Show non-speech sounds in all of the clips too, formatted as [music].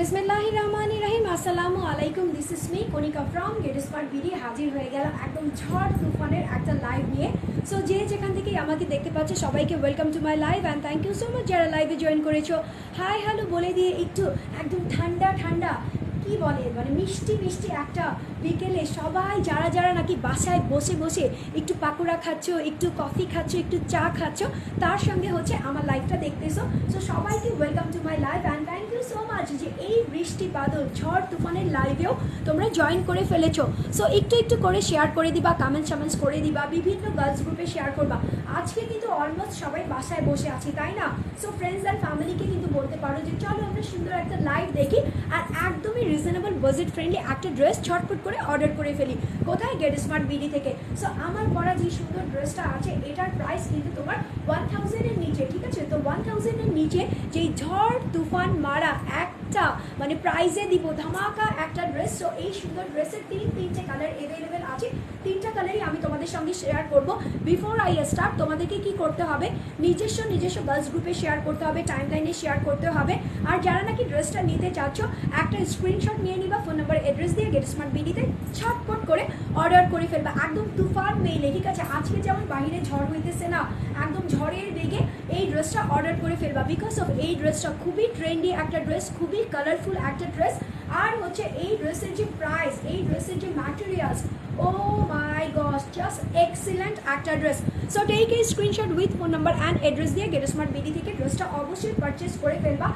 বিসমিল্লাহির রহমানির রহিম আসসালামু আলাইকুম this is me Kanika from Get Smart BD হাজির হয়ে গেল একদম ঝড় তুফানের একটা লাইভ নিয়ে। সো যে যেখান থেকেই আমাকে দেখতে পাচ্ছে, সবাইকে welcome to my live and thank you so much যারা লাইভে জয়েন করেছ। হাই হ্যালো বলে দিয়ে একটু একদম ঠান্ডা ঠান্ডা, কি বলে মানে মিষ্টি মিষ্টি একটা বিকেলে সবাই, যারা যারা নাকি বাসায় বসে বসে একটু পাকোড়া খাচ্ছ, একটু কফি খাচ্ছ, একটু চা খাচ্ছ, তার সঙ্গে হচ্ছে আমার লাইভটা দেখতেছো। সো সবাইকে welcome to my live and thank so much যে এই বৃষ্টি, বাদল, ঝড়, তুফানের লাইভেও তোমরা জয়েন করে ফেলেছো। সো একটু একটু করে শেয়ার করে দিবা কমেন্টস সামেন্টস করে দিবা, বিভিন্ন গার্লস গ্রুপে শেয়ার করবা। আজকে কিন্তু অলমোস্ট সবাই বাসায় বসে আছি, তাই না? সো ফ্রেন্ডস অ্যান্ড ফ্যামিলিকে কিন্তু বলতে পারো যে, চলো আমরা সুন্দর একটা লাইভ দেখি আর একদমই রিজনেবল বাজেট ফ্রেন্ডলি একটা ড্রেস ছটফট করে অর্ডার করে ফেলি। কোথায়? গেট স্মার্ট বিডি থেকে। সো আমার পরা যে সুন্দর ড্রেসটা আছে, এটার প্রাইস কিন্তু তোমার ওয়ান থাউজেন্ডের নিচে, ঠিক আছে? তো ওয়ান থাউজেন্ডের নিচে যেই ঝড়, তুফান মারা একটা মানে প্রাইজে দিব। ধামাকা একটা ড্রেস তো এই সুন্দর ড্রেসের তিন তিনটে কালার অ্যাভেলেবেল আছে। তিনটা কালারই আমি তোমাদের সঙ্গে শেয়ার করব। বিফোর আই স্টার্ট তোমাদেরকে কি করতে হবে? নিজস্ব নিজস্ব গার্লস গ্রুপে শেয়ার করতে হবে টাইম লাইনে শেয়ার করতে হবে। আর যারা নাকি ড্রেসটা নিতে চাচ্ছ, একটা স্ক্রিনশট নিয়ে নিবা ফোন নাম্বার অ্যাড্রেস দিয়ে গেট স্মার্ট বিডিতে ছটপট করে অর্ডার করে ফেলবা। একদম তুফান মেইলে ঠিক আছে? আজকে যেমন বাইরে ঝড় হইতেছে না, একদম ঝড়ের বেগে এই ড্রেসটা অর্ডার করে ফেলবা। বিকজ অফ এই ড্রেসটা খুবই ট্রেন্ডি একটা ড্রেস খুবই কালারফুল একটা ড্রেস আর হচ্ছে এই ড্রেসের যে প্রাইস এই ড্রেসের যে materials oh my gosh just excellent একটা ড্রেস সো টেক এই screenshot with phone number and address দিয়ে গেট স্মার্ট বিডি থেকে ড্রেসটা অবশ্যই পারচেস করে ফেলবা।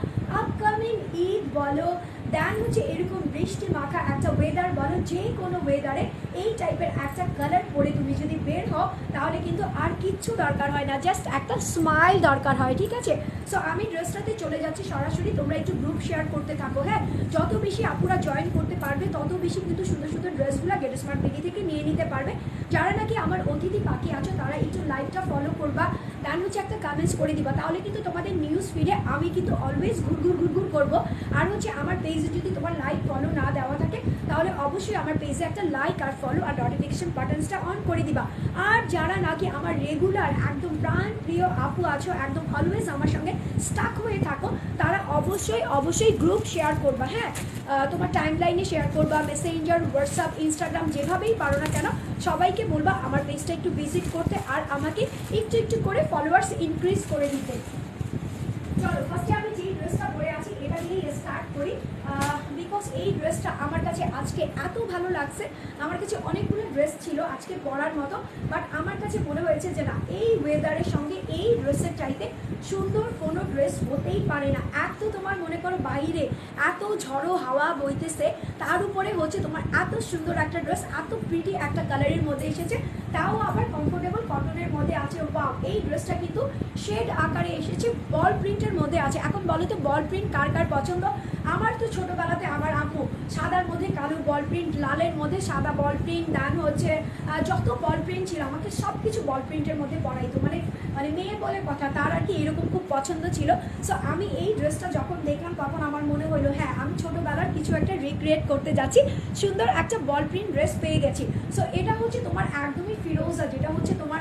আপকামিং ঈদ বলো দেন হচ্ছে এরকম বৃষ্টি মাখা একটা ওয়েদার বলো, যে কোনো ওয়েদারে এই টাইপের একটা কালার পরে তুমি যদি বের হও, তাহলে কিন্তু আর কিচ্ছু দরকার হয় না জাস্ট একটা স্মাইল দরকার হয়, ঠিক আছে? সো আমি ড্রেসটাতে চলে যাচ্ছি সরাসরি, তোমরা একটু গ্রুপ শেয়ার করতে থাকো হ্যাঁ? যত বেশি আপুরা জয়েন করতে পারবে, তত বেশি কিন্তু সুন্দর সুন্দর ড্রেসগুলো গেট স্মার্ট থেকে নিয়ে নিতে পারবে। যারা নাকি আমার অতিথি বাকি আছো, তারা একটু লাইভটা ফলো করবা। দেন হচ্ছে একটা কমেন্টস করে দিবা। তাহলে কিন্তু তোমাদের নিউজ ফিডে আমি কিন্তু অলওয়েজ ঘুরঘুর ঘুরঘুর করব। আর হচ্ছে আমার পেজে যদি তোমার লাইক ফলো না দেওয়া থাকে, তাহলে অবশ্যই আমার পেজে একটা লাইক আর ফলো আর নোটিফিকেশন বাটনসটা অন করে দিবা। আর যারা নাকি আমার রেগুলার একদম প্রাণ প্রিয় আপু আছো, একদম অলওয়েজ আমার সঙ্গে স্টাক হয়ে থাকো, তারা অবশ্যই অবশ্যই গ্রুপ শেয়ার করবা হ্যাঁ? তোমার টাইম লাইনে শেয়ার করবা মেসেঞ্জার হোয়াটসঅ্যাপ ইনস্টাগ্রাম যেভাবেই পারো না কেন, সবাইকে বলবা আমার পেজটা একটু ভিজিট করতে, আর আমাকে একটু একটু করে ফলোয়ার্স ইনক্রিজ করে দিতে। চলো ফার্স্টে আমি যে ড্রেসটা পরে আছি এটা দিয়েই স্টার্ট করি বিকজ এই ড্রেসটা আমার কাছে আজকে এত ভালো লাগছে। আমার কাছে অনেকগুলো ড্রেস ছিল আজকে পরার মতো। বাট আমার কাছে মনে হয়েছে যে না, এই ওয়েদারের সঙ্গে এই ড্রেসের চাইতে সুন্দর কোনো ড্রেস হতেই পারে না। এত তোমার মনে করো বাইরে, এত ঝড়ো হাওয়া বইতেছে, তার উপরে হচ্ছে তোমার এত সুন্দর একটা ড্রেস এত প্রিটি একটা কালারের মধ্যে এসেছে। তাও আবার কমফোর্টেবল কটনের মধ্যে আছে। ওয়াও এই ড্রেসটা কিন্তু শেড আকারে এসেছে। বল প্রিন্টের মধ্যে আছে। এখন বলো তো বল প্রিন্ট কার কার পছন্দ? আমার তো ছোটোবেলাতে আমার আম্মু সাদার মধ্যে কালো বল প্রিন্ট লালের মধ্যে সাদা বল প্রিন্ট দেন হচ্ছে যত বল প্রিন্ট ছিল, আমাকে সব কিছু বল প্রিন্টের মধ্যে পড়াইতো। মানে মানে মেয়ে বলে কথা, তার আর কি এরকম খুব পছন্দ ছিল। সো আমি এই ড্রেসটা যখন দেখলাম, তখন আমার মনে হলো হ্যাঁ আমি ছোটবেলার কিছু একটা রিক্রিয়েট করতে যাচ্ছি। সুন্দর একটা বল প্রিন্ট ড্রেস পেয়ে গেছি। সো এটা হচ্ছে তোমার একদমই ফিরোজা, যেটা হচ্ছে তোমার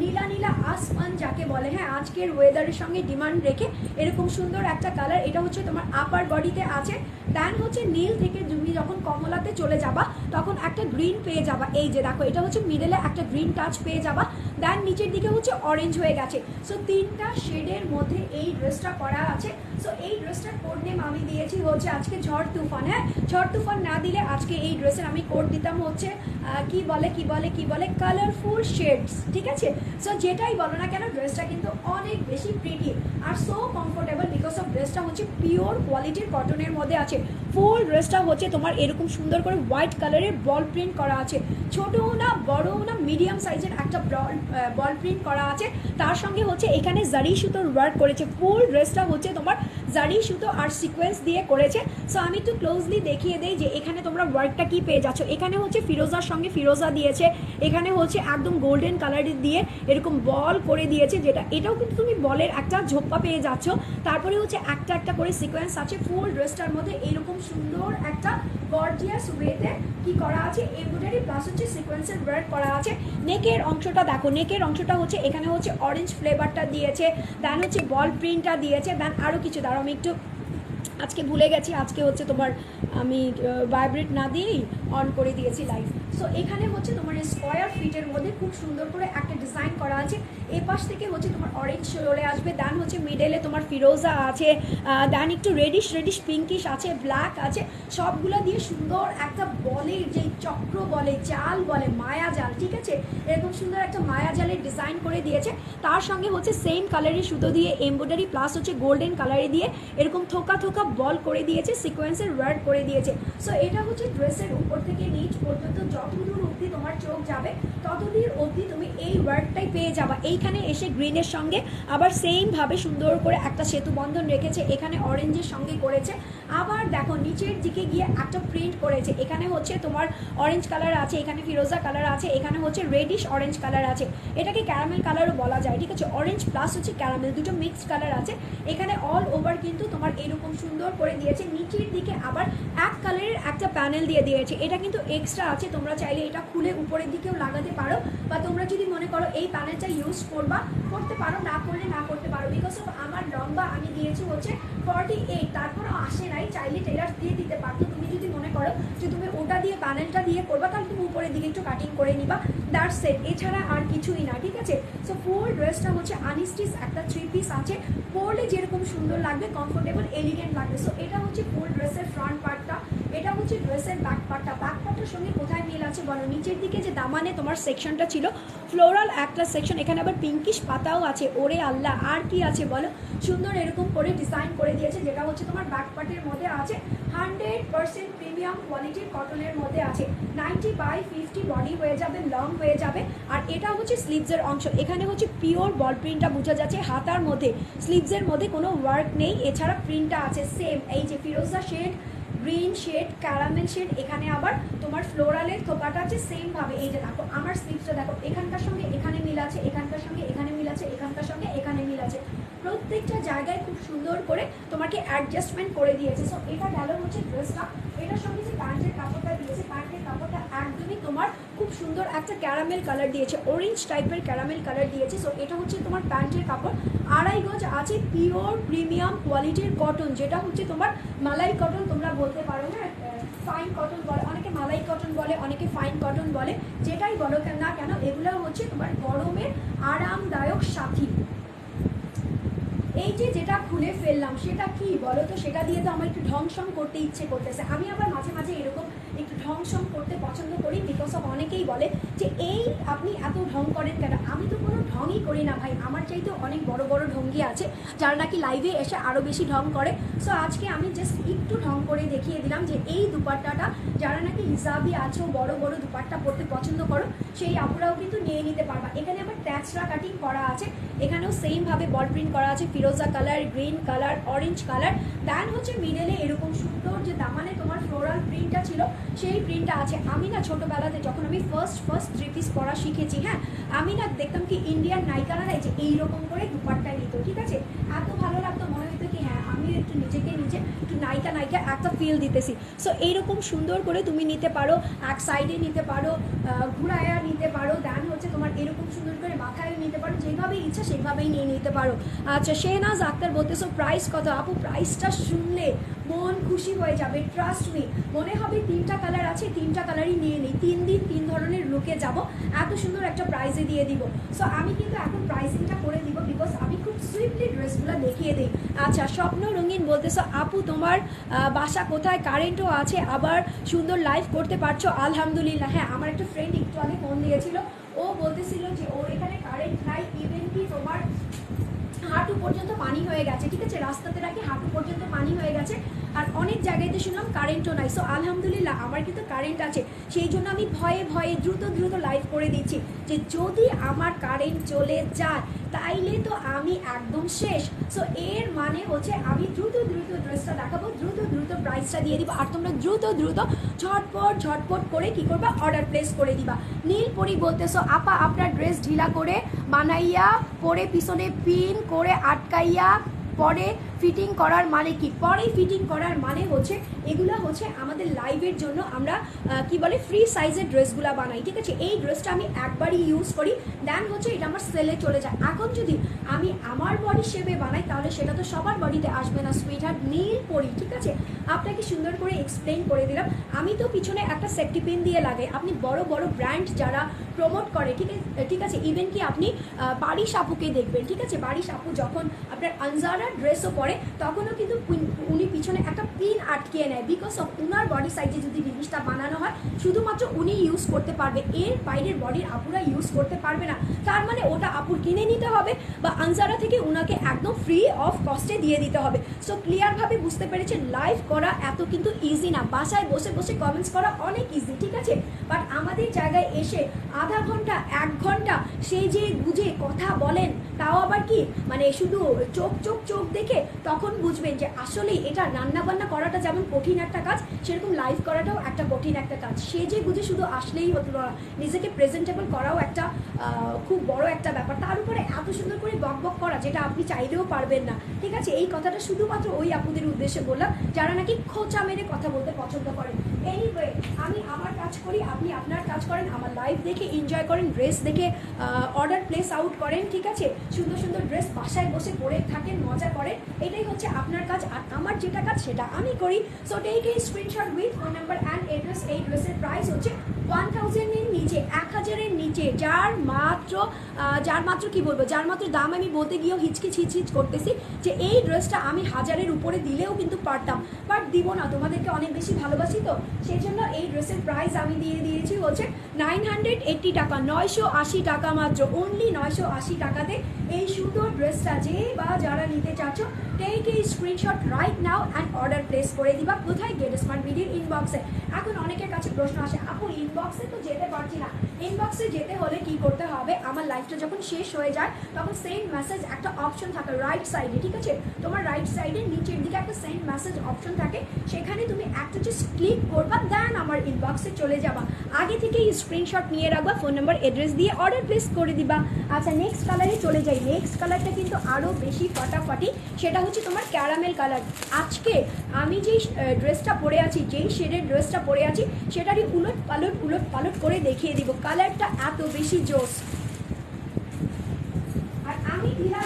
নীলা নীলা আসমান যাকে বলে। হ্যাঁ আজকের ওয়েদারের সঙ্গে ডিমান্ড রেখে এরকম সুন্দর একটা কালার এটা হচ্ছে তোমার আপার বডিতে আছে। দেন হচ্ছে নীল থেকে যখন কমলাতে চলে যাবা, তখন একটা গ্রিন পেয়ে যাবা। এই যে দেখো, এটা হচ্ছে মিডেলে একটা গ্রিন টাচ পেয়ে যাবা। দেন নিচের দিকে হচ্ছে অরেঞ্জ হয়ে গেছে। সো তিনটা শেডের মধ্যে এই ড্রেসটা করা আছে। সো এই ড্রেসটার কোড নেম আমি দিয়েছি হচ্ছে আজকে ঝড় তুফান। হ্যাঁ ঝড় তুফান না দিলে আজকে এই ড্রেসের আমি কোড দিতাম হচ্ছে কি বলে কি বলে কি বলে? কালারফুল শেডস ঠিক আছে? সো যেটাই বলো না কেন ড্রেসটা কিন্তু অনেক বেশি প্রিটি আর সো কমফোর্টেবল বিকজ অফ ড্রেসটা হচ্ছে পিওর কোয়ালিটির কটনের মধ্যে আছে। ফুল ড্রেসটা হচ্ছে তোমার এরকম সুন্দর করে হোয়াইট কালারের বল প্রিন্ট করা আছে। ছোটও না, বড়ও না মিডিয়াম সাইজের একটা বল প্রিন্ট করা আছে। তার সঙ্গে হচ্ছে এখানে জারি সুতোর ওয়ার্ক করেছে। ফুল ড্রেসটা হচ্ছে তোমার জারি সুতো আর সিকোয়েন্স দিয়ে করেছে। সো আমি একটু ক্লোজলি দেখিয়ে দেই যে এখানে তোমরা ওয়ার্কটা কি পেয়ে যাচ্ছ। এখানে হচ্ছে ফিরোজার সঙ্গে ফিরোজা দিয়েছে। এখানে হচ্ছে একদম গোল্ডেন কালারের দিয়ে এরকম বল করে দিয়েছে যেটা, এটাও কিন্তু তুমি বলের একটা ঝোপ্পা পেয়ে যাচ্ছ। তারপরে হচ্ছে একটা একটা করে সিকোয়েন্স আছে ফুল ড্রেসটার মধ্যে এরকম সুন্দর একটা গর্জিয়াস ওয়েতে কি করা আছে এমব্রয়ডারি প্লাস হচ্ছে সিকোয়েন্সের ওয়ার্ক করা আছে। নেকের অংশটা দেখো, নেকের অংশটা হচ্ছে এখানে হচ্ছে অরেঞ্জ ফ্লেভারটা দিয়েছে দেন হচ্ছে বল প্রিন্টটা দিয়েছে দেন আরও কিছু, দাঁড়াও আমি একটু আজকে ভুলে গেছি, আজকে হচ্ছে তোমার আমি ভাইব্রেট না দিয়েই অন করে দিয়েছি লাইফ সো এখানে হচ্ছে তোমার স্কোয়ার ফিটের মধ্যে খুব সুন্দর করে একটা ডিজাইন করা আছে। এ পাশ থেকে হচ্ছে তোমার অরেঞ্জ চলে আসবে দেন হচ্ছে মিডেলে তোমার ফিরোজা আছে দেন একটু রেডিশ রেডিশ পিঙ্কিশ আছে ব্ল্যাক আছে, সবগুলো দিয়ে সুন্দর একটা বলের যে চক্র বলে, জাল বলে, মায়া জাল, ঠিক আছে? এরকম সুন্দর একটা মায়া জালের ডিজাইন করে দিয়েছে। তার সঙ্গে হচ্ছে সেম কালারের সুতো দিয়ে এমব্রয়ডারি প্লাস হচ্ছে গোল্ডেন কালারে দিয়ে এরকম থোকা থোকা বল করে দিয়েছে সিকোয়েন্সের ওয়ার্ড করে দিয়েছে। সো এটা হচ্ছে ড্রেসের উপর থেকে পর্যন্ত যতদূর অবধি তোমার চোখ যাবে, ততদূর অবধি তুমি এই ওয়ার্ডটাই পেয়ে যাবা। এইখানে এসে গ্রিনের সঙ্গে আবার সেমভাবে সুন্দর করে একটা সেতু বন্ধন রেখেছে, এখানে অরেঞ্জের সঙ্গে করেছে। আবার দেখো, নিচের দিকে গিয়ে একটা প্রিন্ট করেছে। এখানে হচ্ছে তোমার অরেঞ্জ কালার আছে, এখানে ফিরোজা কালার আছে, এখানে হচ্ছে রেডিশ অরেঞ্জ কালার আছে। এটাকে ক্যারামেল কালারও বলা যায়, ঠিক আছে? অরেঞ্জ প্লাস হচ্ছে ক্যারামেল দুটো মিক্সড কালার আছে। এখানে অল ওভার কিন্তু তোমার এরকম সুন্দর করে দিয়েছে। নিচের দিকে আবার এক কালারের একটা প্যানেল দিয়ে দিয়েছে। এটা কিন্তু এক্সট্রা আছে, তোমরা চাইলে এটা খুলে উপরের দিকেও লাগাতে পারো। বা তোমরা যদি মনে করো এই প্যানেলটা ইউজ করবা, করতে পারো, না করলে না করতে পারো। বিকজ অফ আমার লম্বা আমি দিয়েছি হচ্ছে ফর্টি এইট তারপরও আসে নাই, চাইলে টেলার দিয়ে দিতে পারতো। তুমি যদি মনে করো যে তুমি ওটা দিয়ে প্যানেলটা দিয়ে করবা, তাহলে তুমি উপরের দিকে একটু কাটিং করে নিবা। দ্যাট সেট এছাড়া আর কিছুই না, ঠিক আছে? সো ফুল ড্রেসটা হচ্ছে আনিস্টিস একটা থ্রি পিস আছে। পরলে যেরকম সুন্দর লাগবে কমফোর্টেবল এলিগেন্ট লাগবে। সো এটা হচ্ছে ফুল ড্রেসের ফ্রন্ট পার্টটা এটা হচ্ছে ড্রেসের ব্যাক পার্টটা ব্যাক পার্টটার সঙ্গে কোথায় মিল আছে বলো? নিচের দিকে যে দামানে তোমার সেকশনটা ছিল ফ্লোরাল একটা সেকশন এখানে আবার পিঙ্কিশ পাতাও আছে। ওরে আল্লাহ, আর কি আছে বলো? সুন্দর এরকম করে ডিজাইন করে দিয়েছে, যেটা হচ্ছে তোমার ব্যাক পার্টের মধ্যে আছে হান্ড্রেড পার্সেন্ট প্রিমিয়াম কোয়ালিটির কটনের মধ্যে আছে। নাইনটি বাই ফিফটি বডি হয়ে যাবে লং হয়ে যাবে, আর এটা হচ্ছে স্লিভসের অংশ। এখানে হচ্ছে পিওর বল প্রিন্টটা বোঝা যাচ্ছে হাতার মধ্যে। স্লিভসের মধ্যে কোনো ওয়ার্ক নেই, এছাড়া প্রিন্টটা আছে সেম এই যে ফিরোজা shade green shade caramel shade, এখানে আবার তোমার ফ্লোরালের থোকাটা আছে সেম ভাবে। এই যে দেখো, আমার স্লিভসটা দেখো, এখানকার সঙ্গে এখানে মিল আছে, এখানকার সঙ্গে এখানে মিল আছে, এখানকার সঙ্গে এখানে মিল আছে। প্রত্যেকটা জায়গায় খুব সুন্দর করে তোমাকে অ্যাডজাস্টমেন্ট করে দিয়েছে। সো এটা গেল হচ্ছে ড্রেসটা এটার সঙ্গে যে প্যান্টের কাপড়টা দিয়েছে, প্যান্টের কাপড়টা একদমই তোমার খুব সুন্দর একটা ক্যারামেল কালার দিয়েছে অরেঞ্জ টাইপের ক্যারামেল কালার দিয়েছে। সো এটা হচ্ছে তোমার প্যান্টের কাপড়। আড়াই গজ আছে পিওর প্রিমিয়াম কোয়ালিটির কটন যেটা হচ্ছে তোমার মালাই কটন তোমরা বলতে পারো না ফাইন কটন বলে, অনেকে মালাই কটন বলে, অনেকে ফাইন কটন বলে। যেটাই বলো না কেন, এগুলো হচ্ছে তোমার গরমের আরামদায়ক সাথী। এই যে যেটা খুলে ফেললাম, সেটা কি বলো তো? সেটা দিয়ে তো আমার একটু ঢংসং করতে ইচ্ছে করতেছে। আমি আবার মাঝে মাঝে এরকম একটু ঢংসং করতে পছন্দ করি বিকজ অফ অনেকেই বলে যে, এই আপনি এত ঢং করেন কেন? আমি তো কোনো ঢংই করি না ভাই। আমার চাইতে অনেক বড় বড় ঢঙ্গি আছে যারা নাকি লাইভে এসে আরও বেশি ঢং করে। সো আজকে আমি জাস্ট একটু ঢং করে দেখিয়ে দিলাম যে, এই দুপাট্টাটা যারা নাকি হিসাবি আছো, বড় বড় দুপাট্টা পরতে পছন্দ করো, সেই আপুরাও কিন্তু নিয়ে নিতে পারবা। এখানে আবার ট্যাচরা কাটিং করা আছে। এখানেও সেমভাবে বল প্রিন্ট করা আছে, ফিরোজা colour green colour orange colour then হচ্ছে মিডেলে এরকম সুন্দর যে দামানে তোমার ফ্লোরাল প্রিন্টটা ছিল, সেই প্রিন্টটা আছে। আমি না ছোটোবেলাতে যখন আমি ফার্স্ট ফার্স্ট থ্রি পিস পড়া শিখেছি হ্যাঁ আমি না দেখতাম কি ইন্ডিয়ান নায়িকারা যে এইরকম করে দুপাট্টা নিত, ঠিক আছে এত ভালো লাগতো মনে হতো কি হ্যাঁ আমি একটু নিজেকে নিজে একটু নায়িকা একটা ফিল দিতেছি। সো এইরকম সুন্দর করে তুমি নিতে পারো, এক সাইডে নিতে পারো ঘুরায়া নিতে পারো দেন হচ্ছে তোমার এরকম সুন্দর করে মাথায় নিতে পারো, যেভাবে ইচ্ছা সেভাবেই নিয়ে নিতে পারো। আচ্ছা সে শেহনাজ আক্তার বলতেছো প্রাইস কত? আপু প্রাইসটা শুনলে মন খুশি হয়ে যাবে ট্রাস্ট মি মনে হবে তিনটা কালার আছে, তিনটা কালারই নিয়ে নিই। তিন দিন তিন ধরনের লুকে যাব, এত সুন্দর একটা প্রাইজে দিয়ে দিব। সো আমি কিন্তু এখন প্রাইসিংটা করে দিব বিকজ আমি খুব সুইফটলি ড্রেসগুলো দেখিয়ে দিই। আচ্ছা স্বপ্ন রঙিন বলতেছো, আপু তোমার বাসা কোথায়? কারেন্টও আছে, আবার সুন্দর লাইভ করতে পারছ, আলহামদুলিল্লাহ। হ্যাঁ আমার একটা ফ্রেন্ড একটু আগে ফোন দিয়েছিল। ও বলতেছিল যে, ওর এখানে কারেন্ট নাই ইভেন কি তোমার হাঁটু পর্যন্ত পানি হয়ে গেছে। ঠিক আছে, রাস্তাতে নাকি হাঁটু পর্যন্ত পানি হয়ে গেছে। আর অনেক জায়গাতে শুনলাম কারেন্টও নাই। সো আলহামদুলিল্লাহ, আমার কিন্তু কারেন্ট আছে। সেই জন্য আমি ভয়ে ভয়ে দ্রুত দ্রুত লাইভ করে দিচ্ছি যে যদি আমার কারেন্ট চলে যায়, তাইলে তো আমি একদম শেষ। সো এর মানে হচ্ছে আমি দ্রুত দ্রুত ড্রেসটা দেখাবো, দ্রুত দ্রুত প্রাইসটা দিয়ে দিব আর তোমরা দ্রুত দ্রুত ঝটপট ঝটপট করে কি করবা? অর্ডার প্লেস করে দিবা। নীল নীলপরি বলতেছো আপা, আপনার ড্রেস ঢিলা করে বানাইয়া, পরে পিছনে পিন করে আটকাইয়া, পরে ফিটিং করার মানে কি? পরে ফিটিং করার মানে হচ্ছে, এগুলো হচ্ছে আমাদের লাইভের জন্য আমরা কি বলে ফ্রি সাইজের ড্রেসগুলো বানাই, ঠিক আছে? এই ড্রেসটা আমি একবারই ইউজ করি দেন হচ্ছে এটা আমার সেলে চলে যায়। এখন যদি আমি আমার বডি শেপে বানাই, তাহলে সেটা তো সবার বডিতে আসবে না সুইট হার্ট নীল পরি, ঠিক আছে? আপনাকে সুন্দর করে এক্সপ্লেন করে দিলাম। আমি তো পিছনে একটা সেফটি পিন দিয়ে লাগে আপনি বড় বড় ব্র্যান্ড যারা প্রমোট করে, ঠিক আছে ঠিক আছে? ইভেন কি আপনি বাড়ি সাপুকে দেখবেন, ঠিক আছে? বাড়ি সাপু যখন আপনার আনজারা ড্রেসও পরে তখনও কিন্তু উনি- পিছনে একটা পিন আটকিয়ে নেয়। বিকজ অফ উনার বডি সাইজে যদি জিনিসটা বানানো হয়, শুধুমাত্র উনি ইউজ করতে পারবে। এর বাইরের বডির আপুরা ইউজ করতে পারবে না। তার মানে ওটা আপুর কিনে নিতে হবে বা আনসারা থেকে উনাকে একদম ফ্রি অফ কস্টে দিয়ে দিতে হবে। সো ক্লিয়ারভাবে বুঝতে পেরেছেন লাইভ করা এত কিন্তু ইজি না। বাসায় বসে বসে কমেন্টস করা অনেক ইজি ঠিক আছে? বাট আমাদের জায়গায় এসে আধা ঘণ্টা, এক ঘণ্টা সেই যে বুঝে কথা বলেন, তাও আবার কি? মানে শুধু চোখ চোখ চোখ দেখে তখন বুঝবেন যে আসলেই এটা রান্না বান্না করাটা যেমন কঠিন একটা কাজ, সেরকম লাইভ করাটাও একটা কঠিন একটা কাজ। সে যে বুঝে শুধু আসলেই হতো না নিজেকে প্রেজেন্টেবল করাও একটা খুব বড় একটা ব্যাপার। তার উপরে এত সুন্দর করে বক বক করা যেটা আপনি চাইলেও পারবেন না। ঠিক আছে? এই কথাটা শুধুমাত্র ওই আপুদের উদ্দেশ্যে বললাম, যারা নাকি খোঁচা মেরে কথা বলতে পছন্দ করেন। এনিওয়ে আমি আমার কাজ করি, আপনি আপনার কাজ করেন, আমার লাইফ দেখে এনজয় করেন ড্রেস দেখে অর্ডার প্লেস আউট করেন, ঠিক আছে? সুন্দর সুন্দর ড্রেস বাসায় বসে পরে থাকেন, মজা করেন, এটাই হচ্ছে আপনার কাজ, আর আমার যেটা কাজ, সেটা আমি করি। সো টেক এই screenshot with phone number and address এই ড্রেসের প্রাইস হচ্ছে ওয়ান থাউজেন্ডের নিচে, এক হাজারের নিচে, যার মাত্র যার মাত্র কি বলব, যার মাত্র দাম আমি বলতে গিয়েও হিচকিচ হিচকিচ করতেছি যে এই ড্রেসটা আমি হাজারের উপরে দিলেও কিন্তু পারতাম। বাট দিব না, তোমাদেরকে অনেক বেশি ভালোবাসি তো সেই জন্য এই ড্রেসের প্রাইস আমি দিয়ে দিয়েছি হচ্ছে নাইন হান্ড্রেড এইট্টি টাকা, নয়শো আশি টাকা মাত্র অনলি নয়শো আশি টাকাতে এই সুন্দর ড্রেসটা যে বা যারা নিতে চাচ্ছ টেক এই screenshot right now and order place করে দিবা। কোথায়? গেট স্মার্ট ভিডিওর ইনবক্সে এখন অনেকের কাছে প্রশ্ন আসে, আপু ইনবক্সে তো যেতে পারছি না। ইনবক্সে যেতে হলে কি করতে হবে? আমার লাইফটা যখন শেষ হয়ে যায়, তখন সেন্ড মেসেজ একটা অপশন থাকে রাইট সাইডে ঠিক আছে? তোমার রাইট সাইডে নিচের দিকে একটা সেন্ড মেসেজ অপশন থাকে। সেখানে তুমি একটা জাস্ট ক্লিক করবা দেন আমার ইনবক্সে চলে যাবা। আগে থেকেই স্ক্রিনশট নিয়ে রাখবা ফোন নাম্বার অ্যাড্রেস দিয়ে অর্ডার প্লেস করে দিবা। আচ্ছা নেক্সট কালারে চলে যাই। নেক্সট কালারটা কিন্তু আরও বেশি ফাটাফাটি। সেটা হচ্ছে তোমার ক্যারামেল কালার আজকে আমি যেই ড্রেসটা পরে আছি, যেই শেডের ড্রেসটা পরে আছি, সেটারই উলট পালট উলট পালট করে দেখিয়ে দিব। কালারটা এত বেশি জোস আর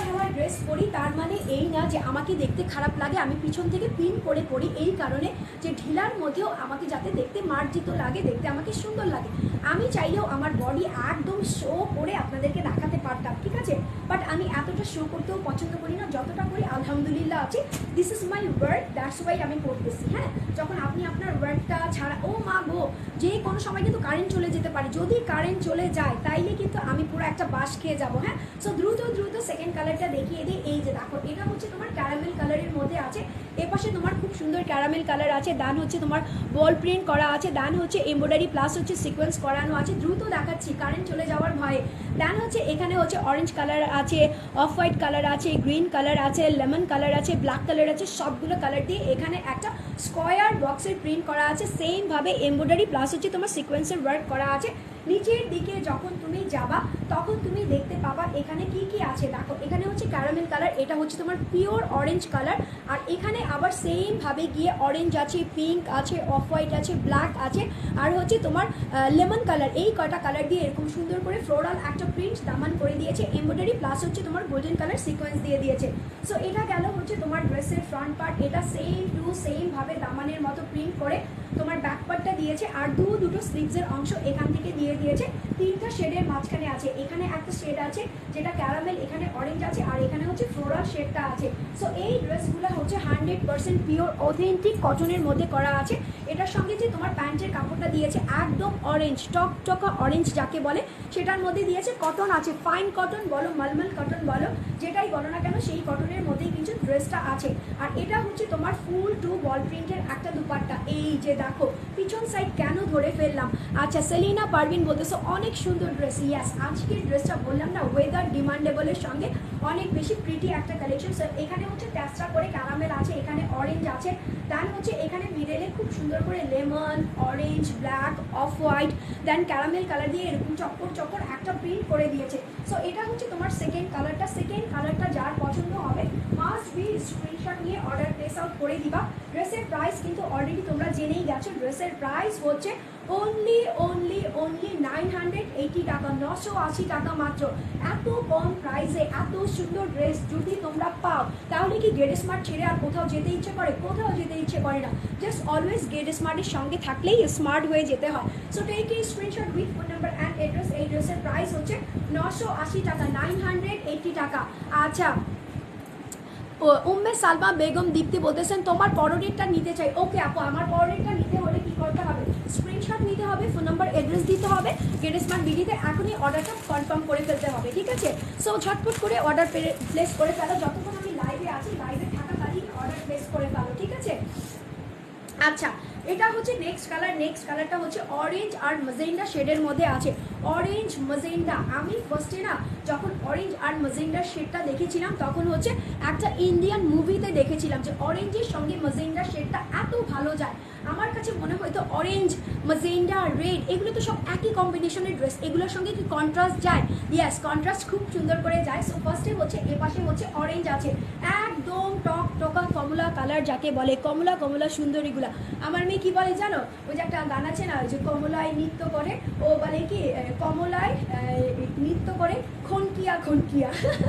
আমি ড্রেস পরি, তার মানে এই না যে আমাকে দেখতে খারাপ লাগে, আমি পিছন থেকে পিন করে পরি, এই কারণে যে ঢিলার মধ্যেও আমাকে যাতে দেখতে মার্জিত লাগে, দেখতে আমাকে সুন্দর লাগে। আমি চাইলেও আমার বডি একদম শো করে আপনাদেরকে দেখাতে পারতাম, ঠিক আছে? বাট আমি এতটা শো করতেও পছন্দ করি না, যতটা করি আলহামদুলিল্লাহ আছে। This is my work that's why আমি করতেছি হ্যাঁ? যখন আপনি আপনার ওয়ার্কটা ছাড়া, ও মা গো, যে কোনো সময় কিন্তু কারেন্ট চলে যেতে পারে। যদি কারেন্ট চলে যায়, তাইলে কিন্তু আমি পুরো একটা বাস খেয়ে যাব হ্যাঁ? সো দ্রুত দ্রুত সেকেন্ড কালারটা দেখিয়ে দিই। এই যে দেখো, এটা হচ্ছে তোমার ক্যারামেল কালারের মধ্যে আছে। এপাশে তোমার খুব সুন্দর ক্যারামেল কালার আছে। ডান হচ্ছে তোমার বল প্রিন্ট করা আছে। ডান হচ্ছে এমব্রয়ডারি প্লাস হচ্ছে সিকোয়েন্স করানো আছে। দ্রুত দেখাচ্ছি কারেন্ট চলে যাওয়ার ভয়ে। ডান হচ্ছে, এখানে হচ্ছে অরেঞ্জ কালার আছে অফ হোয়াইট কালার আছে গ্রিন কালার আছে লেমন কালার আছে ব্ল্যাক কালার আছে, সবগুলো কালার দিয়ে এখানে একটা স্কোয়ার বক্সের প্রিন্ট করা আছে। সেমভাবে এমব্রয়ডারি প্লাস হচ্ছে তোমার সিকোয়েন্সের ওয়ার্ক করা আছে। নিচের দিকে যখন তুমি যাবা, তখন তুমি দেখতে পাবা এখানে কি কি আছে। দেখো, এখানে হচ্ছে ক্যারামেল কালার এটা হচ্ছে তোমার পিওর অরেঞ্জ কালার আর এখানে আবার সেম ভাবে গিয়ে অরেঞ্জ আছে পিঙ্ক আছে অফ হোয়াইট আছে ব্ল্যাক আছে, আর হচ্ছে তোমার লেমন কালার এই কটা কালার দিয়ে এরকম সুন্দর করে ফ্লোরাল একটা প্রিন্ট দামান করে দিয়েছে। এমব্রয়ডারি প্লাস হচ্ছে তোমার গোল্ডেন কালার সিকোয়েন্স দিয়ে দিয়েছে। সো এটা গেল হচ্ছে তোমার ড্রেসের ফ্রন্ট পার্ট এটা সেম টু সেম ভাবে দামানের মতো প্রিন্ট করে তোমার ব্যাক পার্টটা দিয়েছে, আর দু দুটো স্লিভসের অংশ এখান থেকে দিয়ে দিয়েছে তিনটা শেডের মাঝখানে আছে। এখানে একটা শেড আছে, যেটা ক্যারামেল, এখানে অরেঞ্জ আছে, আর এখানে হচ্ছে ফ্লোরাল শেডটা আছে। সো এই ড্রেসগুলো হচ্ছে হান্ড্রেড পার্সেন্ট পিওর অথেন্টিক কটনের মধ্যে করা আছে। এটার সঙ্গে যে তোমার প্যান্টের কাপড়টা দিয়েছে, একদম অরেঞ্জ টক টকা অরেঞ্জ যাকে বলে, সেটার মধ্যে দিয়েছে কটন আছে। ফাইন কটন বলো, মালমাল কটন বলো, যেটাই বলো না কেন, সেই কটনের মধ্যেই কিন্তু ড্রেসটা আছে। আর এটা হচ্ছে তোমার ফুল টু বল প্রিন্টের একটা দুপাট্টা। এই যে দেখো, পিছন সাইড কেন ধরে ফেললাম? আচ্ছা সেলিনা পারভিন বলতেছো অনেক অনেক সুন্দর ড্রেস ইয়াস আজকের ড্রেসটা বললাম না ওয়েদার ডিমান্ডেবলের সঙ্গে অনেক বেশি প্রিটি একটা কালেকশন এখানে হচ্ছে ট্যাস্টা করে ক্যারামেল আছে, এখানে অরেঞ্জ আছে। দেন হচ্ছে এখানে মিডেলে খুব সুন্দর করে lemon orange black off white then caramel colour দিয়ে এরকম চক্কর চক্কর একটা প্রিন্ট করে দিয়েছে। সো এটা হচ্ছে তোমার সেকেন্ড কালারটা সেকেন্ড কালারটা যার পছন্দ হবে মাস্ট বি স্ক্রিনশট নিয়ে অর্ডার প্লেস আউট করে দিবা। ড্রেসের প্রাইস কিন্তু অলরেডি তোমরা জেনেই গেছো। ড্রেসের প্রাইস হচ্ছে only only only nine hundred eighty টাকা, নশো আশি টাকা মাত্র। এত কম প্রাইসে এত সুন্দর ড্রেস যদি তোমরা পাও, তাহলে কি গেট স্মার্ট ছেড়ে আর কোথাও যেতে ইচ্ছে করে? কোথাও যেতে ইচ্ছে করে না। জাস্ট অলওয়েজ গেট স্মার্টের সঙ্গে থাকলেই স্মার্ট হয়ে যেতে হয়। সো টেক এই screenshot with phone number and address এই ড্রেসের প্রাইস হচ্ছে নশো আশি টাকা নাইন হান্ড্রেড এইটি টাকা। আচ্ছা উম্মে সালমা বেগম দীপ্তি বলতেছেন, তোমার পরোডিটটা নিতে চাই। ওকে আপু, আমার পরোডিটটা নিতে হলে কি করতে হবে স্ক্রিনশট নিতে হবে ফোন নাম্বার অ্যাড্রেস দিতে হবে গেট স্মার্ট বিডিতে এখনই অর্ডারটা কনফার্ম করে ফেলতে হবে, ঠিক আছে? সো ঝটপট করে অর্ডার প্লেস করে ফেলো, যতক্ষণ আমি লাইভে আছি লাইভে থাকাকালীন অর্ডার প্লেস করে ফেলো, ঠিক আছে? আচ্ছা এটা হচ্ছে নেক্সট কালার নেক্সট কালারটা হচ্ছে অরেঞ্জ আর মজেন্ডা শেডের মধ্যে আছে। অরেঞ্জ মজেন্ডা আমি ফার্স্টে না, যখন অরেঞ্জ আর মজেন্ডার শেডটা দেখেছিলাম, তখন হচ্ছে একটা ইন্ডিয়ান মুভিতে দেখেছিলাম যে অরেঞ্জের সঙ্গে মজেন্ডা শেডটা এত ভালো যায়। আমার কাছে মনে হয়তো অরেঞ্জ মজেন্ডা রেড এগুলো তো সব একই কম্বিনেশনের ড্রেস এগুলোর সঙ্গে কি কন্ট্রাস্ট যায়? ইয়াস কন্ট্রাস্ট খুব সুন্দর করে যায়। সো ফার্স্টে হচ্ছে, এ পাশে হচ্ছে অরেঞ্জ আছে। একদম টক টকা কমলা কালার যাকে বলে। কমলা কমলা সুন্দরীগুলা। আমার মেয়ে কি বলে জানো? ওই যে একটা গান আছে না, ওই যে কমলায় নৃত্য করে, ও বলে কি কমলায় নৃত্য করে খনকিয়া খনকিয়া।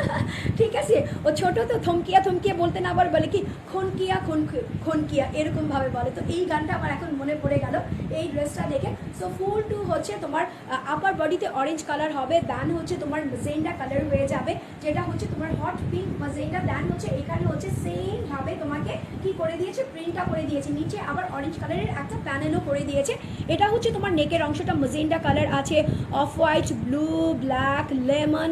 [laughs] ঠিক আছে? ও ছোট তো, থমকিয়া থমকিয়া বলতে না আবার বলে কি, খনকিয়া খন খনকিয়া, এরকমভাবে বলে। তো এই গানটা আমার এখন মনে পড়ে গেল। এই ড্রেসটা দেখে। সো ফুল টু হচ্ছে তোমার আপার বডিতে অরেঞ্জ কালার হবে দেন হচ্ছে তোমার মাজেন্ডা কালার হয়ে যাবে, যেটা হচ্ছে তোমার হট পিঙ্ক মাজেন্ডা দেন হচ্ছে এখানে হচ্ছে সেমভাবে তোমাকে কি করে দিয়েছে? প্রিন্টটা করে দিয়েছে। নিচে আবার অরেঞ্জ কালারের একটা প্যানেলও করে দিয়েছে। এটা হচ্ছে তোমার নেকের অংশটা মাজেন্ডা কালার আছে off white blue black lemon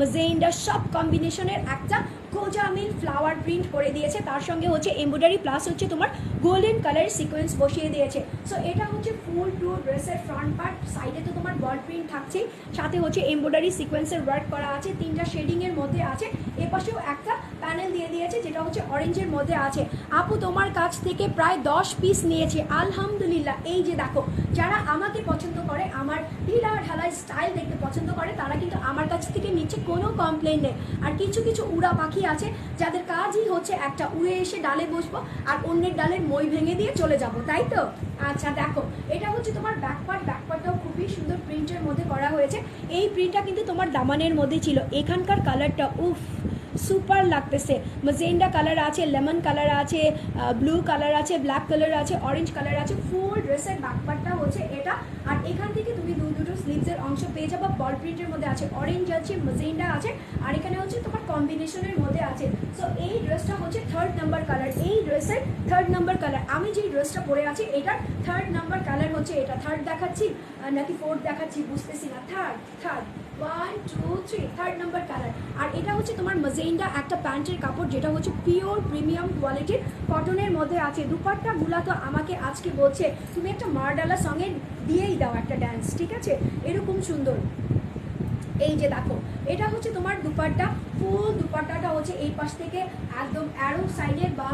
magenta সব কম্বিনেশনের একটা কোজামিল ফ্লাওয়ার প্রিন্ট করে দিয়েছে। তার সঙ্গে হচ্ছে এমব্রয়ডারি প্লাস হচ্ছে তোমার গোল্ডেন কালারের সিকোয়েন্স বসিয়ে দিয়েছে। সো এটা হচ্ছে ফুল টু ড্রেসের ফ্রন্ট পার্ট সাইডে তো তোমার বল প্রিন্ট থাকছেই। সাথে হচ্ছে এমব্রয়ডারি সিকোয়েন্সের ওয়ার্ক করা আছে, তিনটা শেডিংয়ের মধ্যে আছে। এপাশেও একটা প্যানেল দিয়ে দিয়েছে, যেটা হচ্ছে অরেঞ্জের মধ্যে আছে। আপু তোমার কাছ থেকে প্রায় দশ পিস নিয়েছে। আলহামদুলিল্লাহ, এই যে দেখো, যারা আমাকে পছন্দ করে, আমার ঢিলা ঢালাই স্টাইল দেখতে পছন্দ করে, তারা কিন্তু আমার কাছ থেকে নিচ্ছে, কোনো কমপ্লেন নেই। আর কিছু কিছু উড়া পাখি আছে, যাদের কাজই হচ্ছে একটা, উড়ে এসে ডালে বসবো, আর অন্যের ডালের মই ভেঙে দিয়ে চলে যাব, তাই তো? আচ্ছা দেখো, এটা হচ্ছে তোমার ব্যাকপার্ট ব্যাকপার্টটাও খুবই সুন্দর প্রিন্টের মধ্যে করা হয়েছে। এই প্রিন্টটা কিন্তু তোমার দামানের মধ্যে ছিল, এখানকার কালারটা উফ সুপার লাগতেছে। মাজেন্ডা কালার আছে লেমন কালার আছে ব্লু কালার আছে ব্ল্যাক কালার আছে অরেঞ্জ কালার আছে ফুল ড্রেসের ব্যাকপার্টটা হচ্ছে এটা। আর এখান থেকে তুমি দু দুটো স্লিভসের অংশ পেয়ে যাব বল প্রিন্টের মধ্যে আছে অরেঞ্জ আছে মাজেন্ডা আছে, আর এখানে হচ্ছে তোমার কম্বিনেশনের মধ্যে আছে। সো এই ড্রেসটা হচ্ছে থার্ড নাম্বার কালার এই ড্রেসের থার্ড নাম্বার কালার আমি যে ড্রেসটা পরে আছি, এটার থার্ড নাম্বার কালার হচ্ছে এটা। থার্ড দেখাচ্ছি নাকি ফোর্থ দেখাচ্ছি, বুঝতেছি না। Third third one two three third number colour আর এটা হচ্ছে তোমার মাজেন্ডা একটা প্যান্টের কাপড়, যেটা হচ্ছে পিওর প্রিমিয়াম কোয়ালিটির কটনের মধ্যে আছে দুপাট্টা, গুলা তো আমাকে আজকে বলছে, তুমি একটা মারডালা সঙ্গে দিয়েই দাও একটা ড্যান্স ঠিক আছে? এরকম সুন্দর। এই যে দেখো, এটা হচ্ছে তোমার দুপাট্টা ফুল দুপাট্টাটা হচ্ছে এই পাশ থেকে একদম অ্যারো সাইডের বা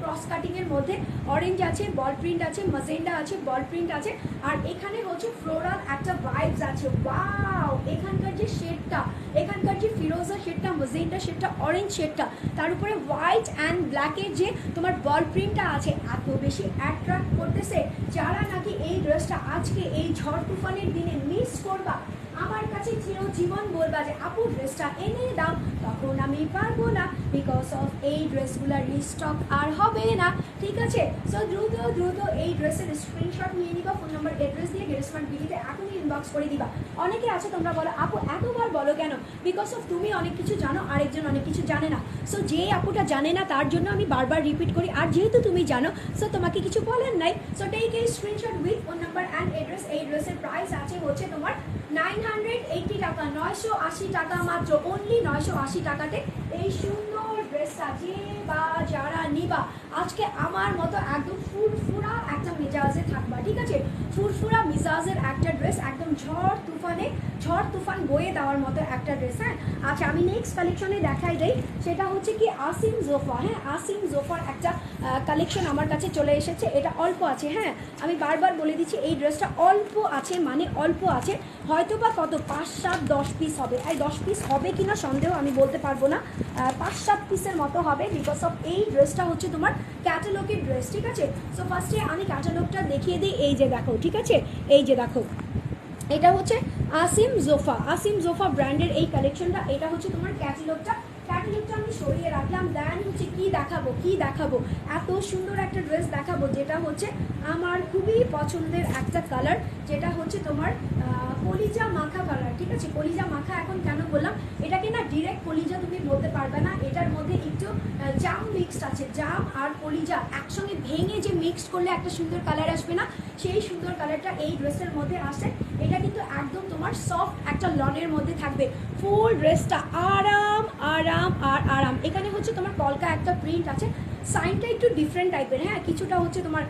ক্রস কাটিংয়ের মধ্যে অরেঞ্জ আছে বল প্রিন্ট আছে মাজেন্ডা আছে বল প্রিন্ট আছে। আর এখানে হচ্ছে ফ্লোরাল একটা ভাইবস আছে। ওয়াও এখানকার যে শেডটা এখানকার যে ফিরোজা শেডটা মাজেন্ডা শেডটা অরেঞ্জ শেডটা তার উপরে হোয়াইট অ্যান্ড ব্ল্যাকের যে তোমার বল প্রিন্টটা আছে, এত বেশি অ্যাট্রাক্ট করতেছে। যারা নাকি এই ড্রেসটা আজকে এই ঝড় তুফানের দিনে মিস করবা আমার কাছে চিরজীবন বলবা যে, আপু ড্রেসটা এনে দাও। তখন আমি পারব না বিকজ অফ এই ড্রেসগুলোর রিস্টক আর হবে না। ঠিক আছে? সো দ্রুত দ্রুত এই ড্রেসের স্ক্রিনশট নিয়ে নিবা ফোন নাম্বার অ্যাড্রেস দিয়ে গেটসমার্ট বিলিতে এখনই ইনবক্স করে দিবা। অনেকে আছে, তোমরা বলো, আপু, এতবার বলো কেন? বিকজ অফ তুমি অনেক কিছু জানো, আরেকজন অনেক কিছু জানে না। সো যে আপুটা জানে না, তার জন্য আমি বারবার রিপিট করি। আর যেহেতু তুমি জানো সো তোমাকে কিছু বলার নাই। সো টেক এই screenshot with phone number and address এই ড্রেসের প্রাইস আছে হচ্ছে তোমার নাইন হান্ড্রেড টাকা, নয়শো আশি টাকা মাত্র অনলি নয়শো আশি টাকাতে এই সুন্দর ড্রেসটা যে বা যারা নিবা আজকে আমার মতো একদম ফুরফুরা একটা মেজাজে থাকবা, ঠিক আছে? ফুরফুরা মিজাজের একটা ড্রেস একদম ঝড় তুফানে, ঝড় তুফান বয়ে দেওয়ার মতো একটা ড্রেস হ্যাঁ? আচ্ছা আমি নেক্সট কালেকশনে দেখাই দেই। সেটা হচ্ছে কি আসিম জোফা হ্যাঁ? আসিম জোফার একটা কালেকশন আমার কাছে চলে এসেছে। এটা অল্প আছে হ্যাঁ? আমি বারবার বলে দিচ্ছি, এই ড্রেসটা অল্প আছে মানে অল্প আছে। হয়তো বা কত? পাঁচ, সাত, দশ পিস হবে। এই দশ পিস হবে কিনা সন্দেহ আমি বলতে পারব না। পাঁচ, সাত পিসের মতো হবে বিকজ অফ এই ড্রেসটা হচ্ছে তোমার ক্যাটালগের ড্রেস ঠিক আছে? সো ফার্স্টে আমি ক্যাটালগটা দেখিয়ে দিই। এই যে দেখো, ঠিক আছে? এই যে দেখো। এটা হচ্ছে আসিম জোফা আসিম জোফা ব্র্যান্ডের এই কালেকশনটা এটা হচ্ছে তোমার ক্যাটালগটা। ক্যাটালগটা আমি সরিয়ে রাখলাম। দেন হচ্ছে কি দেখাবো কি দেখাবো? এত সুন্দর একটা ড্রেস দেখাবো, যেটা হচ্ছে আমার খুবই পছন্দের একটা কালার যেটা হচ্ছে তোমার কলিজা মাখা কালার, ঠিক আছে? কলিজা মাখা এখন কেন বললাম? এটাকে না ডিরেক্ট কলিজা তুমি বলতে পারবে না। এটার মধ্যে একটু জাম মিক্সড আছে। জাম আর কলিজা একসঙ্গে ভেঙে যে মিক্সড করলে একটা সুন্দর কালার আসবে না, সেই সুন্দর কালারটা এই ড্রেসের মধ্যে আসে। এটা কিন্তু একদম তোমার সফট একটা লনের মধ্যে থাকবে। ফুল ড্রেসটা আরাম আরাম আর আরাম। এখানে হচ্ছে তোমার কলকা একটা প্রিন্ট আছে। সাইনটা একটু ডিফারেন্ট টাইপের হ্যাঁ? কিছুটা হচ্ছে তোমার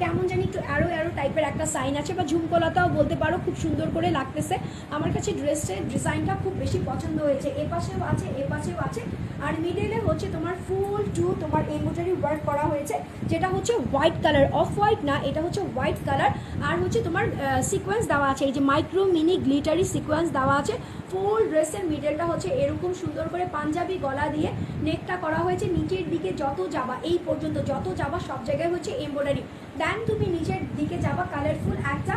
কেমন জানি একটু অ্যারো অ্যারো টাইপের একটা সাইন আছে, বা ঝুমকলাতাও বলতে পারো, খুব সুন্দর করে লাগতেছে। আমার কাছে ড্রেসের ডিজাইনটা খুব বেশি পছন্দ হয়েছে। এ পাশেও আছে এ পাশেও আছে। আর মিডলে হচ্ছে তোমার ফুল টু তোমার এমব্রয়ডারি ওয়ার্ক করা হয়েছে, যেটা হচ্ছে হোয়াইট কালার অফ হোয়াইট না, এটা হচ্ছে হোয়াইট কালার আর হচ্ছে তোমার সিকোয়েন্স দেওয়া আছে, এই যে মাইক্রো মিনি গ্লিটারি সিকোয়েন্স দেওয়া আছে। ফুল ড্রেসের মিডলটা হচ্ছে এরকম সুন্দর করে পাঞ্জাবি গলা দিয়ে নেকটা করা হয়েছে, নিচের দিকে যত যাবা, এই পর্যন্ত যত যাবা সব জায়গায় হচ্ছে এমব্রয়ডারি দেন তুমি নিচের দিকে যাবা কালারফুল একটা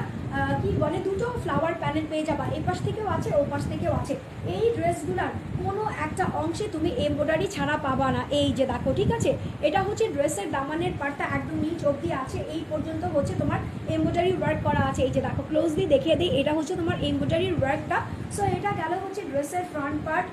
কি বলে, দুটো ফ্লাওয়ার প্যানেল পেয়ে যাবা। এ পাশ থেকেও আছে, ও পাশ থেকেও আছে। এই ড্রেসগুলার কোনো একটা অংশে তুমি এমব্রয়ডারি ছাড়া পাবা না। এই যে দেখো, ঠিক আছে? এটা হচ্ছে ড্রেসের দামানের পার্টটা একদম নিচ অবধি আছে। এই পর্যন্ত হচ্ছে তোমার এমব্রয়ডারি ওয়ার্ক করা আছে। এই যে দেখো ক্লোজলি দেখিয়ে দিই, এটা হচ্ছে তোমার এমব্রয়ডারির ওয়ার্কটা সো এটা গেল হচ্ছে ড্রেসের ফ্রন্ট পার্ট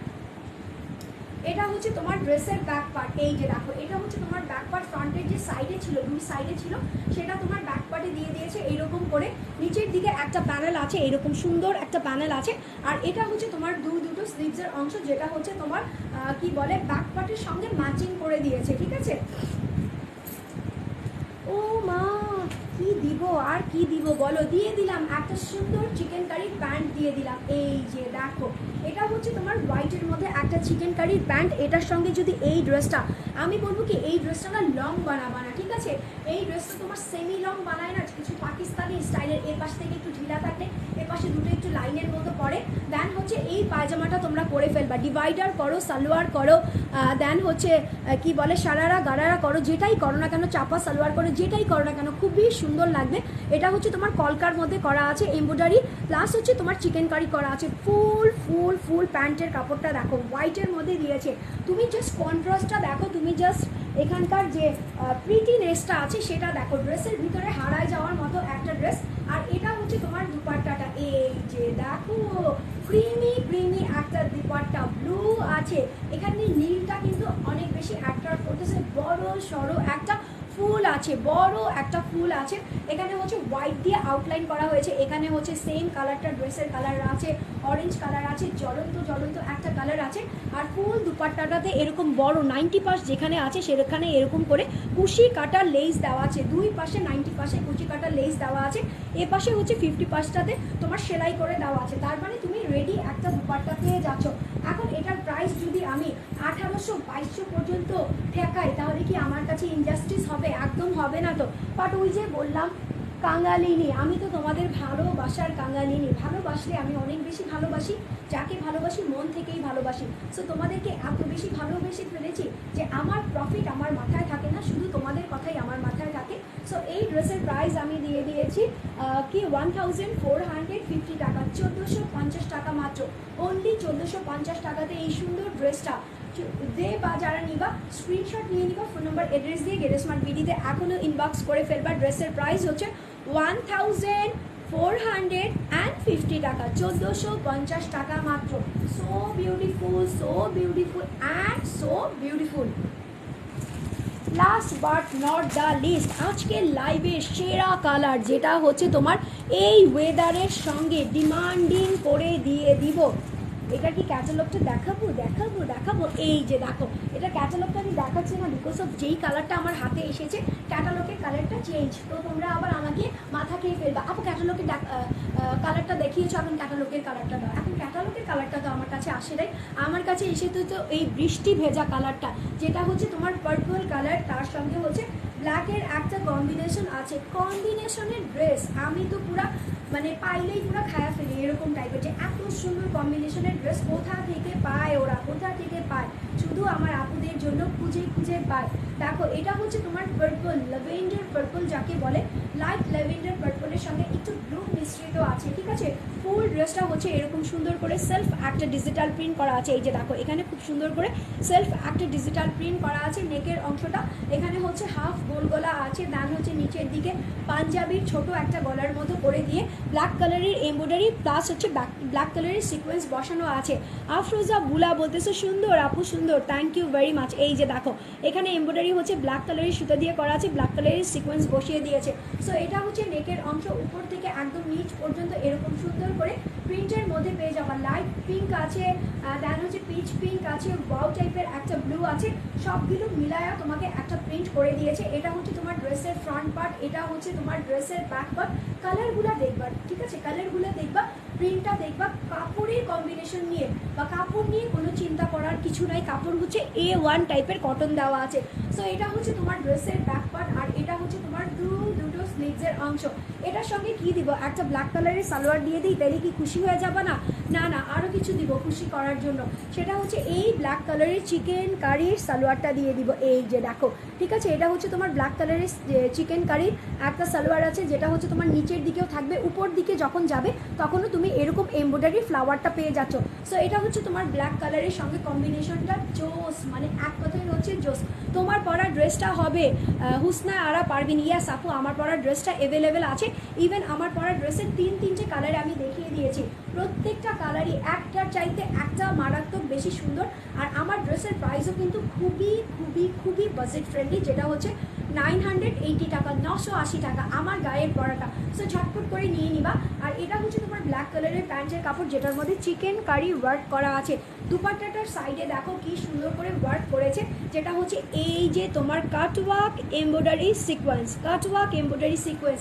এটা হচ্ছে তোমার ড্রেসের ব্যাক পার্ট এই যে দেখো, এটা হচ্ছে তোমার ব্যাক পার্ট ফ্রন্টের যে সাইডে ছিল, দুই সাইডে ছিল, সেটা তোমার ব্যাক পার্টে দিয়ে দিয়েছে এইরকম করে। নিচের দিকে একটা প্যানেল আছে, এরকম সুন্দর একটা প্যানেল আছে, আর এটা হচ্ছে তোমার দু, দুটো স্লিভসের অংশ, যেটা হচ্ছে তোমার কি বলে ব্যাক পার্টের সঙ্গে ম্যাচিং করে দিয়েছে, ঠিক আছে? ও মা! কি দিব? আর কি দিব? বলো। দিয়ে দিলাম। একটা সুন্দর চিকেন কারির প্যান্ট দিয়ে দিলাম। এই যে দেখো, এটা হচ্ছে তোমার হোয়াইটের মধ্যে একটা চিকেন কারির প্যান্ট এটার সঙ্গে যদি এই ড্রেসটা আমি বলব কি, এই ড্রেসটা না লং বানাবা না, ঠিক আছে? এই ড্রেসটা তোমার সেমি লং বানায় না, কিছু পাকিস্তানি স্টাইলের এ পাশ থেকে একটু ঢিলা থাকে এ পাশে দুটো একটু লাইনের মতো পড়ে দেন হচ্ছে এই পায়জামাটা তোমরা করে ফেলবা। ডিভাইডার করো, সালোয়ার করো দেন হচ্ছে কি বলে, সারারা গারারা করো, যেটাই করো না কেন, চাপা সালোয়ার করো, যেটাই করো না কেন, খুবই সুন্দর লাগবে। এটা হচ্ছে তোমার কলকার মধ্যে করা আছে এমব্রয়ডারি প্লাস হচ্ছে তোমার চিকেন কারি করা আছে। ফুল ফুল ফুল প্যান্টের কাপড়টা দেখো হোয়াইটের মধ্যে দিয়েছে। তুমি জাস্ট কন্ট্রাস্টটা দেখো, তুমি জাস্ট এখানকার যে প্রিটিনেসটা আছে সেটা দেখো। ড্রেসের ভিতরে হারায় যাওয়ার মতো একটা ড্রেস আর এটা হচ্ছে তোমার দুপাট্টাটা। এই যে দেখো ক্রিমি ক্রিমি একটা দুপাট্টা ব্লু আছে। এখানে নীলটা কিন্তু অনেক বেশি অ্যাট্রাক্ট করতেছে, বড় সড়ো একটা ফুল আছে, বড় একটা ফুল আছে। এখানে হচ্ছে হোয়াইট দিয়ে আউটলাইন করা হয়েছে। এখানে হচ্ছে সেম কালারটা ড্রেসের কালার আছে অরেঞ্জ কালার আছে, জ্বলন্ত জ্বলন্ত একটা কালার আছে। আর ফুল দুপাট্টাটাতে এরকম বড় নাইনটি পাস যেখানে আছে সেখানে এরকম করে কুশি কাটার লেস দেওয়া আছে। দুই পাশে নাইনটি পাশে কুচি কাটার লেস দেওয়া আছে। এ পাশে হচ্ছে ফিফটি পাসটাতে তোমার সেলাই করে দেওয়া আছে। তার মানে রেডি একটা দুপাট্টা পেয়ে যাচ্ছ। এখন এটার প্রাইস যদি আমি আঠারোশো বাইশশো পর্যন্ত ঠেকাই, তাহলে কি আমার কাছে ইনজাস্টিস হবে? একদম হবে না তো। বাট ওই যে বললাম কাঙ্গালিনী আমি তো তোমাদের ভালোবাসার কাঙ্গালিনী ভালোবাসলে আমি অনেক বেশি ভালোবাসি। যাকে ভালোবাসি, মন থেকেই ভালোবাসি। সো তোমাদেরকে এত বেশি ভালোবেসে ফেলেছি যে আমার প্রফিট আমার মাথায় থাকে না, শুধু তোমাদের কথাই আমার মাথায় থাকে। সো এই ড্রেসের প্রাইস আমি দিয়ে দিয়েছি কি one thousand four hundred fifty টাকা, চোদ্দোশো পঞ্চাশ টাকা মাত্র। অনলি চোদ্দোশো পঞ্চাশ টাকাতে এই সুন্দর ড্রেসটা। দে বা যারা নিবা স্ক্রিনশট নিয়ে নিবা ফোন নম্বর অ্যাড্রেস দিয়ে গেলে স্মার্ট বিডিতে এখনও ইনবক্স করে ফেলবা। ড্রেসের প্রাইস হচ্ছে one thousand four hundred and fifty টাকা, চোদ্দোশো পঞ্চাশ টাকা মাত্র। So beautiful so beautiful and so beautiful last but not the least আজকে লাইভে সেরা কালার যেটা হচ্ছে তোমার এই ওয়েদারের সঙ্গে ডিমান্ডিং করে দিয়ে দিব। এটা কি ক্যাটালগটা দেখাবো? দেখাবো দেখাবো। এই যে দেখো, এটা ক্যাটালগটা আমি দেখাচ্ছি না বিকজ অফ যেই কালারটা আমার হাতে এসেছে ক্যাটালগের কালারটা চেঞ্জ তো তোমরা আবার আমাকে মাথা খেয়ে ফেলবে। আপু ক্যাটালগের কালারটা দেখিয়েছো, এখন ক্যাটালগের কালারটা দাও। এখন ক্যাটালগের কালারটা তো আমার কাছে আসে নাই। আমার কাছে এসে তো এই বৃষ্টি ভেজা কালারটা যেটা হচ্ছে তোমার পার্পল কালার তার সঙ্গে হচ্ছে ব্ল্যাকের একটা কম্বিনেশন আছে। কম্বিনেশনের ড্রেস আমি তো পুরা মানে পাইলেই পুরো খায়া ফেলি এরকম টাইপের যে এত সুন্দর কম্বিনেশনের ড্রেস কোথা থেকে পায় ওরা? কোথা থেকে পায়? শুধু আমার আপুদের জন্য খুঁজে খুঁজে পায়। দেখো, এটা হচ্ছে তোমার পার্পল ল্যাভেন্ডার পার্পল যাকে বলে লাইট ল্যাভেন্ডার পার্পলের সঙ্গে একটু ব্লু মিশ্রিত আছে, ঠিক আছে? ফুল ড্রেসটা হচ্ছে এরকম সুন্দর করে সেলফ একটা ডিজিটাল প্রিন্ট করা আছে। এই যে দেখো, এখানে খুব সুন্দর করে সেলফ একটা ডিজিটাল প্রিন্ট করা আছে নেকের অংশটা। এখানে হচ্ছে হাফ গোল গলা আছে দেন হচ্ছে নিচের দিকে পাঞ্জাবির ছোট একটা গলার মতো করে দিয়ে ব্ল্যাক কালারের এমব্রয়ডারি প্লাস হচ্ছে ব্ল্যাক কালারের সিকোয়েন্স বসানো আছে। আফরোজা বুলা বলতেছে, সুন্দর আপু, সুন্দর থ্যাংক ইউ ভেরি মাচ এই যে দেখো, এখানে এমব্রয়ডারি হচ্ছে ব্ল্যাক কালারের সুতো দিয়ে করা আছে ব্ল্যাক কালারের সিকোয়েন্স বসিয়ে দিয়েছে। সো এটা হচ্ছে নেকের অংশ উপর থেকে একদম নিচ পর্যন্ত এরকম সুন্দর করে প্রিন্টের মধ্যে পেয়ে যাওয়া লাইট পিঙ্ক আছে দেন হচ্ছে পিচ পিঙ্ক আছে ওয়াও টাইপের একটা ব্লু আছে। সবগুলো মিলায়া তোমাকে একটা প্রিন্ট করে দিয়েছে। এটা হচ্ছে তোমার ড্রেসের ফ্রন্ট পার্ট এটা হচ্ছে তোমার ড্রেসের ব্যাক পার্ট কালারগুলো দেখবা, ঠিক আছে? কালারগুলো দেখবা প্রিন্টটা দেখবা। কাপড়ের কম্বিনেশন নিয়ে বা কাপড় নিয়ে কোনো চিন্তা করার কিছু নাই। কাপড় হচ্ছে এ ওয়ান টাইপের কটন দেওয়া আছে। সো এটা হচ্ছে তোমার ড্রেসের ব্যাক পার্ট আর এটা হচ্ছে তোমার দু স্লিভসের অংশ। এটার সঙ্গে কি দিব? একটা ব্ল্যাক কালারের সালোয়ার দিয়ে দিই, তাহলে কি খুশি হয়ে যাবে না? না না আরও কিছু দিব খুশি করার জন্য। সেটা হচ্ছে এই ব্ল্যাক কালারের চিকেন কারির সালোয়ারটা দিয়ে দিব। এই যে দেখো, ঠিক আছে? এটা হচ্ছে তোমার ব্ল্যাক কালারের চিকেন কারির একটা সালোয়ার আছে, যেটা হচ্ছে তোমার নিচের দিকেও থাকবে, উপর দিকে যখন যাবে, তখনও তুমি এরকম এমব্রয়ডারি ফ্লাওয়ারটা পেয়ে যাচ্ছ। সো এটা হচ্ছে তোমার ব্ল্যাক কালারের সঙ্গে কম্বিনেশনটা জোস মানে এক কথাই হচ্ছে জোস। তোমার পরা ড্রেসটা হবে হুসনা আরা পারবিন ইয়াস আপু, আমার পরা ড্রেসটা অ্যাভেলেবেল আছে। ইভেন আমার পরা ড্রেসের তিন তিনটে কালারে আমি দেখিয়ে দিয়েছি। প্রত্যেকটা কালারই একটার চাইতে একটা মারাত্মক বেশি সুন্দর। আর আমার ড্রেসের প্রাইসও কিন্তু খুবই খুবই খুবই বাজেট ফ্রেন্ডলি যেটা হচ্ছে নাইন হান্ড্রেড এইটি টাকা, নশো আশি টাকা আমার গায়ের পরাটা। সো ঝটপট করে নিয়ে নিবা। আর এটা হচ্ছে তোমার ব্ল্যাক কালারের প্যান্টের কাপড়, যেটার মধ্যে চিকেন কারি ওয়ার্ক করা আছে। দুপাট্টাটার সাইডে দেখো কি সুন্দর করে ওয়ার্ক করেছে। যেটা হচ্ছে এই যে তোমার cutwork embroidery sequence cutwork embroidery sequence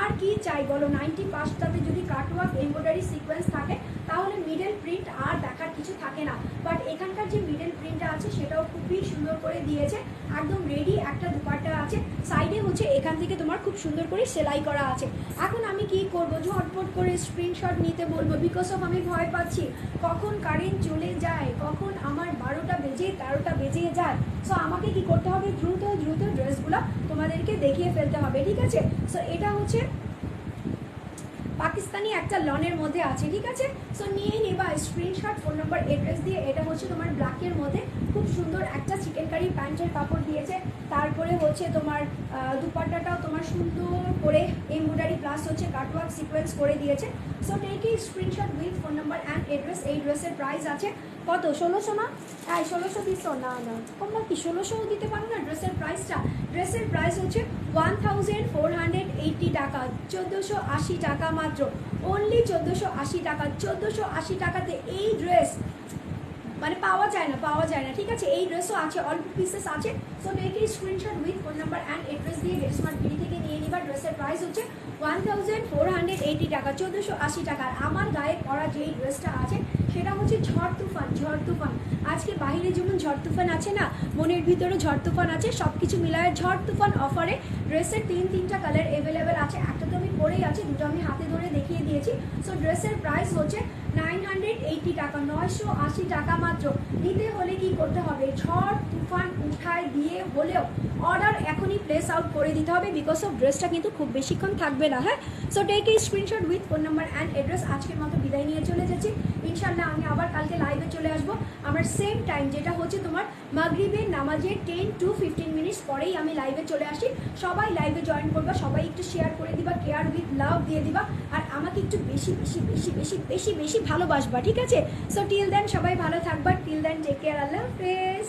আর কি চাই বলো? নাইনটি পাঁচটাতে যদি কাটওয়ার্ক এমব্রয়ডারি সিকোয়েন্স থাকে তাহলে মিডল প্রিন্ট আর দেখার কিছু থাকে না। বাট এখানকার যে মিডল প্রিন্টটা আছে, সেটাও খুবই সুন্দর করে দিয়েছে। একদম রেডি একটা দুপাট্টা আছে। সাইডে হচ্ছে এখান থেকে তোমার খুব সুন্দর করে সেলাই করা আছে। এখন আমি কি করব? ঝটপট করে স্ক্রিনশট নিতে বলব। বিকজ অফ আমি ভয় পাচ্ছি। কখন কারেন্ট চলে যায়? কখন আমার বারোটা বেজে, তেরোটা বেজে যায়? সো আমাকে কি করতে হবে? দ্রুত দ্রুত ড্রেসগুলো তোমাদেরকে দেখিয়ে ফেলতে হবে। ঠিক আছে? সো এটা হচ্ছে পাকিস্তানি একটা লনের মধ্যে আছে, ঠিক আছে? সো নিয়ে নেবা স্ক্রিনশট ফোন নাম্বার অ্যাড্রেস দিয়ে। এটা হচ্ছে তোমার ব্ল্যাকের মধ্যে। খুব সুন্দর একটা চিকেন কারি প্যান্টের কাপড় দিয়েছে। তারপরে হচ্ছে তোমার দুপাট্টাটাও তোমার সুন্দর করে এমব্রয়ডারি প্লাস হচ্ছে কাটওয়ার্ক সিকোয়েন্স করে দিয়েছে। সো টেক এই screenshot with phone number and address এই ড্রেসের প্রাইস আছে। কত? ষোলোশো না? হ্যাঁ ষোলোশো দিছো? না না। তোমরা কি ষোলোশো দিতে পারো না? ড্রেসের প্রাইসটা ড্রেসের প্রাইস হচ্ছে one thousand four hundred eighty টাকা, চোদ্দোশো আশি টাকা মাত্র। অনলি চোদ্দোশো আশি টাকা, চোদ্দোশো আশি টাকাতে এই ড্রেস মানে পাওয়া যায় না, পাওয়া যায় না। ঠিক আছে? এই ড্রেসও আছে অল্প পিসেস আছে। সো এই screenshot with phone number and address দিয়ে গেট স্মার্ট বিডি থেকে নিয়ে নিবা। ড্রেসের প্রাইস হচ্ছে one thousand four hundred eighty টাকা, চোদ্দোশো আশি টাকা। আমার গায়ে পরা যেই ড্রেসটা আছে, সেটা হচ্ছে ঝড় তুফান ঝড় তুফান। আজকে বাইরে যেমন ঝড় তুফান আছে না, মনের ভিতরে ঝড় তুফান আছে সব কিছু মিলায় ঝড় তুফান অফারে ড্রেসের তিন, তিনটা কালার অ্যাভেলেবেল আছে। একটা তো আমি পরেই আছি, দুটো আমি হাতে ধরে দেখিয়ে দিয়েছি। সো ড্রেসের প্রাইস হচ্ছে হান্ড্রেড এইটি টাকা, নয়শো আশি টাকা মাত্র। নিতে হলে কি করতে হবে? ঝড়, তুফান উঠায় দিয়ে হলেও অর্ডার এখনই প্লেস আউট করে দিতে হবে বিকজ অফ ড্রেসটা কিন্তু খুব বেশিক্ষণ থাকবে না হ্যাঁ? So take a screenshot with phone number and address আজকের মতো বিদায় নিয়ে চলে যাচ্ছি। ইনশাল্লাহ আমি আবার কালকে লাইভে চলে আসব। আমার সেম টাইম যেটা হচ্ছে তোমার মাগরিবের নামাজের টেন টু ফিফটিন মিনিটস পরেই আমি লাইভে চলে আসি সবাই লাইভে জয়েন করবা, সবাই একটু শেয়ার করে দিবা কেয়ার উইথ লাভ দিয়ে দিবা। আর আমাকে একটু বেশি বেশি বেশি বেশি বেশি বেশি ভালোবাসবা, ঠিক আছে? সো টিল দেন সবাই ভালো থাকবা টিল দেন টেক কেয়ার আল্লাহ হাফেজ।